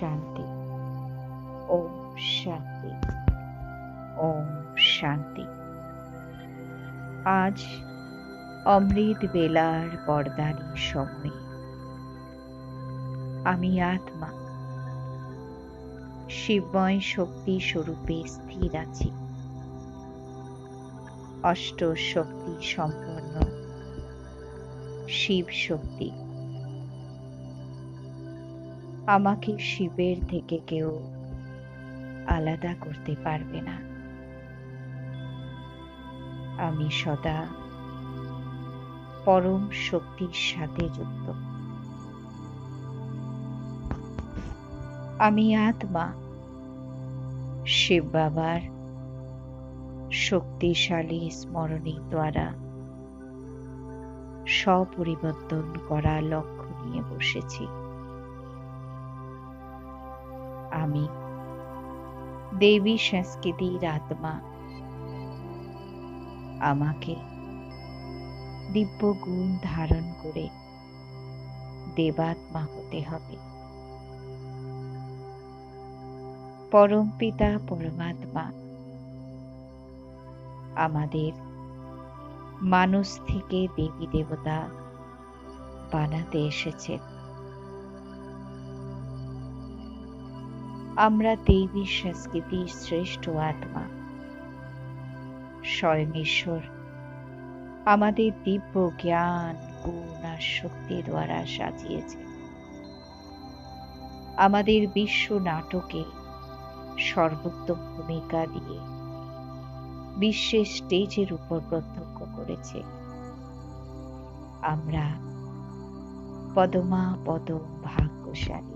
শান্তি। ওম শান্তি। ওম শান্তি। আজ অমৃত বেলার বরদানি সময়ে আমি আত্মা, শিবময় শক্তি স্বরূপে স্থির আছি। অষ্ট শক্তি সম্পন্ন শিব শক্তি। আমাকে শিবের থেকে কেউ আলাদা করতে পারবে না। আমি সদা পরম শক্তির সাথে যুক্ত। আমি আত্মা, শিব বাবার শক্তিশালী স্মরণের দ্বারা স্বপরিবর্তন করা লক্ষ্য নিয়ে বসেছি। আমি। দেবী সংস্কৃতির আত্মা আমাকে দিব্য গুণ ধারণ করে দেবাত্মা হতে হবে। পরম পিতা পরমাত্মা, আমাদের মানুষ থেকে দেবী দেবতা বানাতে এসেছেন। আমরা দেবী সংস্কৃতির শ্রেষ্ঠ আত্মা। স্বয়ং ঈশ্বর, আমাদের দিব্য জ্ঞান, গুণ আর শক্তি দ্বারা সাজিয়েছে আমাদের বিশ্ব নাটকে সর্বোত্তম ভূমিকা দিয়ে বিশ্বের স্টেজের উপর প্রত্যক্ষ করেছে। আমরা পদমা পদম ভাগ্যশালীরা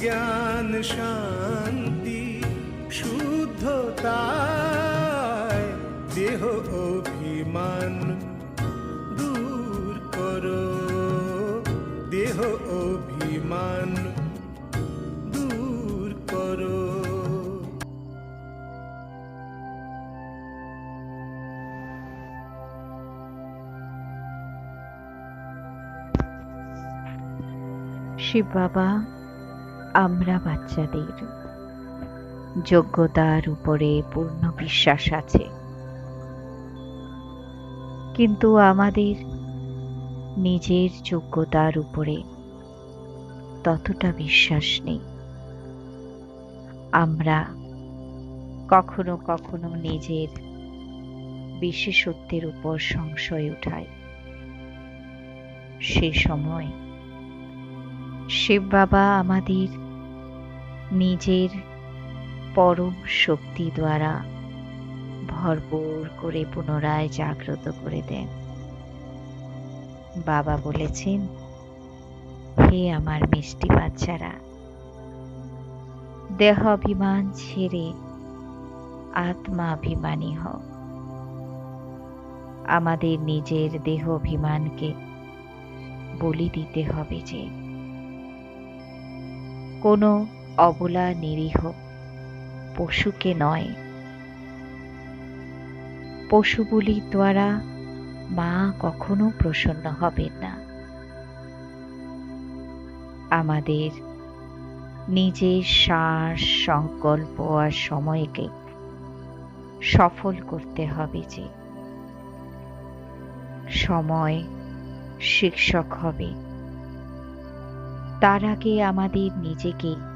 জ্ঞান শান্তি শুদ্ধতায় দেহ অভিমান দূর করো দেহ অভিমান দূর করো শিব বাবা আমরা বাচ্চাদের। যোগ্যতার উপরে পূর্ণ বিশ্বাস আছে। কিন্তু আমাদের নিজের যোগ্যতার উপরে ততটা বিশ্বাস নেই। আমরা কখনো কখনো নিজের বিশেষত্বের উপর সংশয় উঠাই। সে সময় শিব বাবা আমাদের নিজের পরম শক্তি দ্বারা ভরপুর করে পুনরায় জাগ্রত করে দেন। বাবা বলেছেন, হে আমার মিষ্টি বাচ্চারা দেহ অভিমান ছেড়ে আত্মা অভিমানী হও। আমাদের নিজের দেহ অভিমানকে বলি দিতে হবে যে, কোনো অবলা নিরীহ, পশুকে নয়। পশুগুলির দ্বারা মা কখনো প্রসন্ন হবেন না। আমাদের নিজের শ্বাস সংকল্প আর সময়কে সফল করতে হবে যে, সময় শিক্ষক হবে। তার আগে আমাদের নিজেকে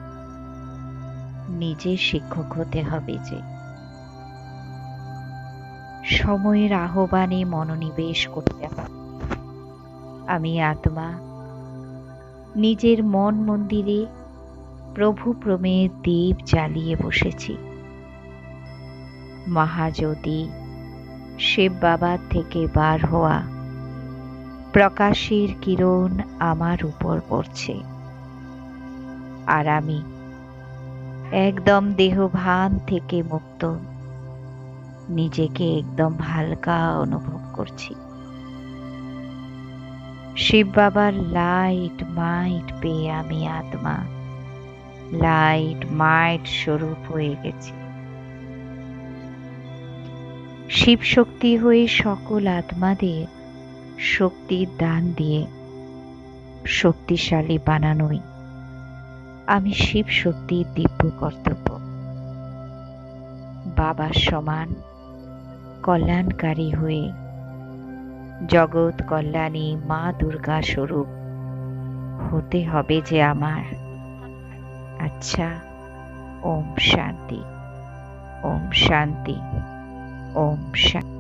নিজের শিক্ষক হতে হবে যে। সময়ের আহ্বানে মনোনিবেশ করতে হবে। আমি আত্মা, নিজের মন মন্দিরে প্রভু প্রমেয়ের দীপ জ্বালিয়ে বসেছি। মহাজ্যোতি, শিব বাবার থেকে বার হওয়া প্রকাশের কিরণ আমার উপর পড়ছে। আর আমি একদম দেহভান থেকে মুক্ত। নিজেকে একদম হালকা অনুভব করছি। শিব বাবার লাইট মাইট পেয়ে আমি আত্মা। লাইট মাইট স্বরূপ হয়ে গেছি। শিব শক্তি হয়ে সকল আত্মাদের শক্তির দান দিয়ে শক্তিশালী বানানোই আমি শিব শক্তির দিব্য কর্তব্য। বাবার সমান, কল্যাণকারী হয়ে, জগৎ কল্যাণী মা দুর্গা স্বরূপ, হতে হবে যে আমার। আচ্ছা ওম শান্তি ওম শান্তি ওম শান্তি।